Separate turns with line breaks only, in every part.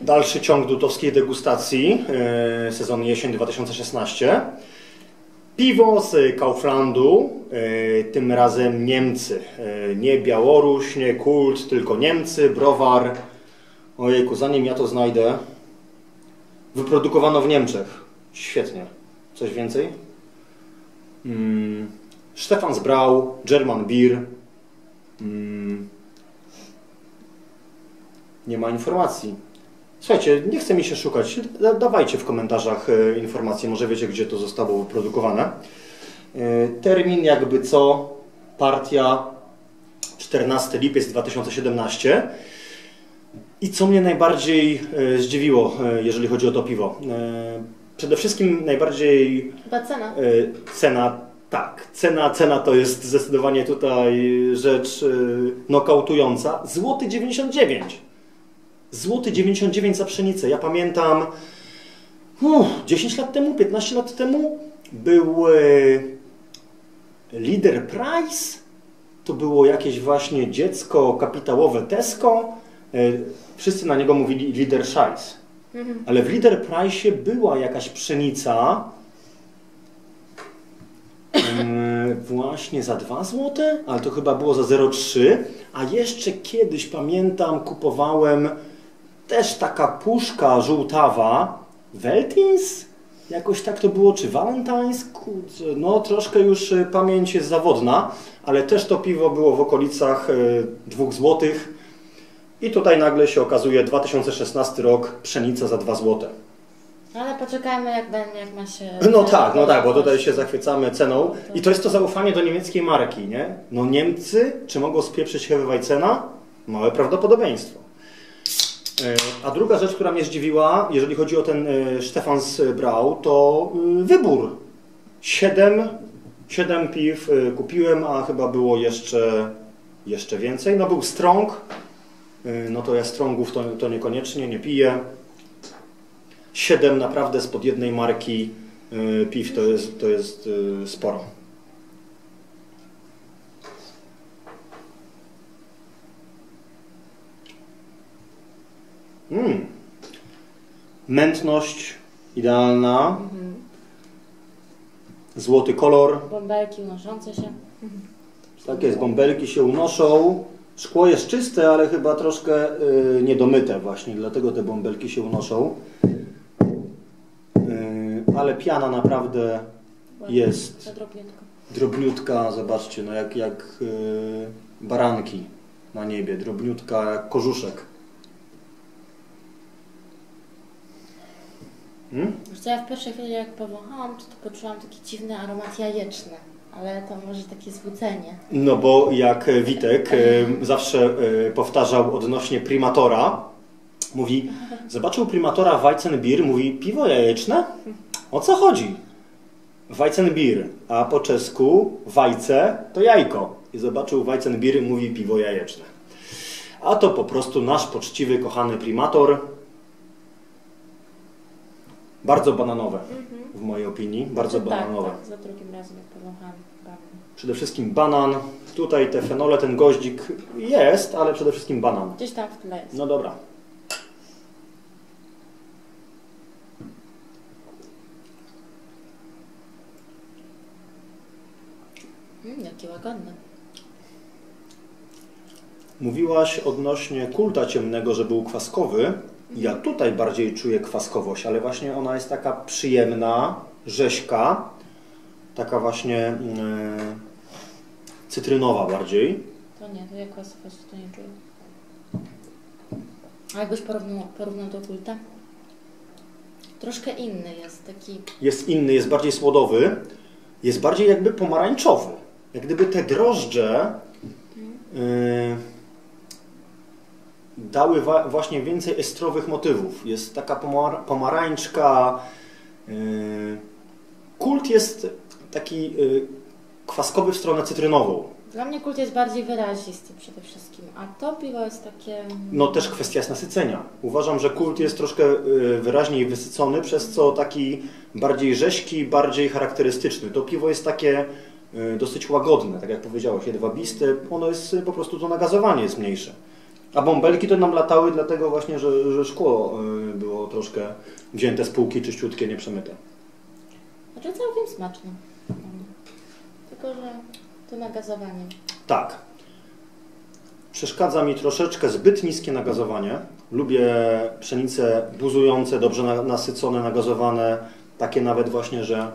Dalszy ciąg dutowskiej degustacji, e, sezon jesień 2016. Piwo z Kauflandu, e, tym razem Niemcy. E, Nie Białoruś, nie Kult, tylko Niemcy, browar. Ojejku, zanim ja to znajdę. Wyprodukowano w Niemczech. Świetnie. Coś więcej? Mm. Stefansbrau, German Beer. Mm. Nie ma informacji. Słuchajcie, nie chce mi się szukać. Da- Dawajcie w komentarzach e, informacje, może wiecie, gdzie to zostało wyprodukowane. E, Termin jakby co, partia 14 lipiec 2017. I co mnie najbardziej e, zdziwiło, jeżeli chodzi o to piwo? Przede wszystkim najbardziej
Chyba cena.
Cena, tak. Cena, cena to jest zdecydowanie tutaj rzecz nokautująca. Złoty 99. Złoty 99 za pszenicę. Ja pamiętam uff, 10 lat temu, 15 lat temu był e, Leader Price. To było jakieś właśnie dziecko kapitałowe Tesco. E, Wszyscy na niego mówili Leader Scheiss.
Mhm.
Ale w Leader Price była jakaś pszenica yy, właśnie za 2 zł, ale to chyba było za 0,3. A jeszcze kiedyś pamiętam, kupowałem też taka puszka żółtawa, Veltins? Jakoś tak to było, czy Valentine's? Kurczę, no troszkę już y, pamięć jest zawodna, ale też to piwo było w okolicach 2 złotych. I tutaj nagle się okazuje 2016 rok, pszenica za 2 zł.
Ale poczekajmy, jak, będzie, jak ma się.
No tak, no tak, bo tutaj się zachwycamy ceną. I to jest to zaufanie do niemieckiej marki, nie? No Niemcy, czy mogą spieprzyć Hefeweizena? Małe prawdopodobieństwo. E, A druga rzecz, która mnie zdziwiła, jeżeli chodzi o ten e, Stefans Brau, to e, wybór. Siedem, siedem piw e, kupiłem, a chyba było jeszcze, jeszcze więcej. No był Strong, e, no to ja Strongów to, to niekoniecznie, nie piję. Siedem naprawdę spod jednej marki piw to jest, to jest sporo. Mm. Mętność idealna,
Mhm.
złoty kolor,
Bąbelki unoszące się.
tak jest, bąbelki się unoszą. Szkło jest czyste, ale chyba troszkę y, niedomyte właśnie, dlatego te bąbelki się unoszą. Y, ale piana naprawdę
Ładnie,
Jest.
Za drobniutko.
drobniutka, zobaczcie, no jak, jak y, baranki na niebie, drobniutka jak kożuszek. Hmm?
Ja w pierwszej chwili jak powąchałam, to, to poczułam taki dziwny aromat jajeczny. Ale to może takie złudzenie.
No bo jak Witek y, zawsze y, powtarzał odnośnie primatora, mówi, zobaczył primatora Weizenbier, mówi, piwo jajeczne? O co chodzi? Weizenbier, a po czesku wajce to jajko. I zobaczył Weizenbier, mówi piwo jajeczne. A to po prostu nasz poczciwy, kochany primator. Bardzo bananowe, w mojej opinii, bardzo
tak,
bananowe.
tak, za drugim razem jak powąchałam. Bardzo.
Przede wszystkim banan. Tutaj te fenole, ten goździk jest, ale przede wszystkim banan.
Gdzieś tam w tle jest.
No dobra.
Mm, jakie łagodne.
Mówiłaś odnośnie kulta ciemnego, że był kwaskowy. Ja tutaj bardziej czuję kwaskowość, ale właśnie ona jest taka przyjemna, rzeźka, taka właśnie mm, cytrynowa bardziej.
To nie, to jak kwasowość to nie czuję. A jakbyś porównał, porównał do kulta? Troszkę inny jest, taki...
Jest inny, jest bardziej słodowy, jest bardziej jakby pomarańczowy. Jak gdyby te drożdże yy, dały właśnie więcej estrowych motywów. Jest taka pomar- pomarańczka. Yy, kult jest taki yy, kwaskowy w stronę cytrynową.
Dla mnie kult jest bardziej wyrazisty przede wszystkim, a to piwo jest takie...
No też kwestia jest nasycenia. Uważam, że kult jest troszkę y, wyraźniej wysycony, przez co taki bardziej rzeźki, bardziej charakterystyczny. To piwo jest takie dosyć łagodne, tak jak powiedziałeś, jedwabiste. Ono jest po prostu to nagazowanie jest mniejsze. A bąbelki to nam latały dlatego właśnie, że, że szkło y, było troszkę wzięte z półki, czyściutkie, nieprzemyte.
Znaczy całkiem smaczne. Tylko, że to nagazowanie.
Tak. Przeszkadza mi troszeczkę zbyt niskie nagazowanie. Lubię pszenice buzujące, dobrze na- nasycone, nagazowane, takie nawet właśnie, że,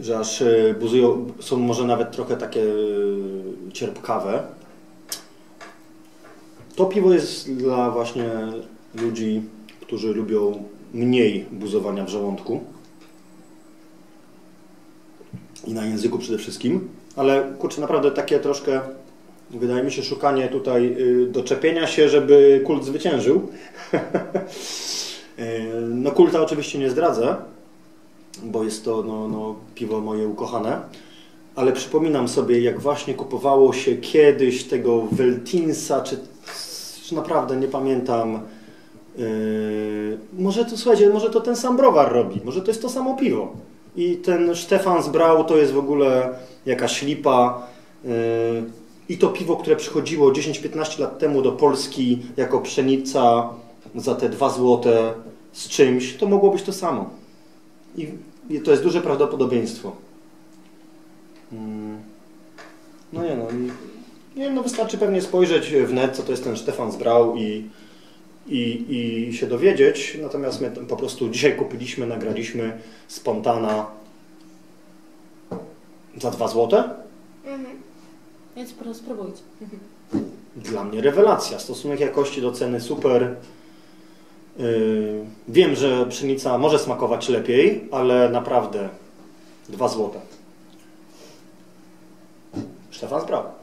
że aż y, buzują, są może nawet trochę takie y, cierpkawe. To piwo jest dla właśnie ludzi, którzy lubią mniej buzowania w żołądku i na języku przede wszystkim, ale kurczę, naprawdę takie troszkę, wydaje mi się, szukanie tutaj y, doczepienia się, żeby kult zwyciężył. Y, no kulta oczywiście nie zdradzę, bo jest to no, no, piwo moje ukochane, ale przypominam sobie, jak właśnie kupowało się kiedyś tego Veltinsa, czy, naprawdę nie pamiętam, Yy, może to słuchajcie, może to ten sam browar robi, może to jest to samo piwo. I ten Stefan Brau to jest w ogóle jakaś lipa. Yy, I to piwo, które przychodziło 10-15 lat temu do Polski jako pszenica za te 2 złote z czymś, to mogło być to samo. I, i to jest duże prawdopodobieństwo. Mm. No nie no, i, nie wiem, no wystarczy pewnie spojrzeć w net, co to jest ten Stefan Brau i i, i się dowiedzieć. Natomiast my po prostu dzisiaj kupiliśmy, nagraliśmy spontana za 2 złote.
Mhm. Więc po prostu spróbujcie.
Dla mnie rewelacja. Stosunek jakości do ceny super. Yy, wiem, że pszenica może smakować lepiej, ale naprawdę 2 złote. Stefan Sprawa.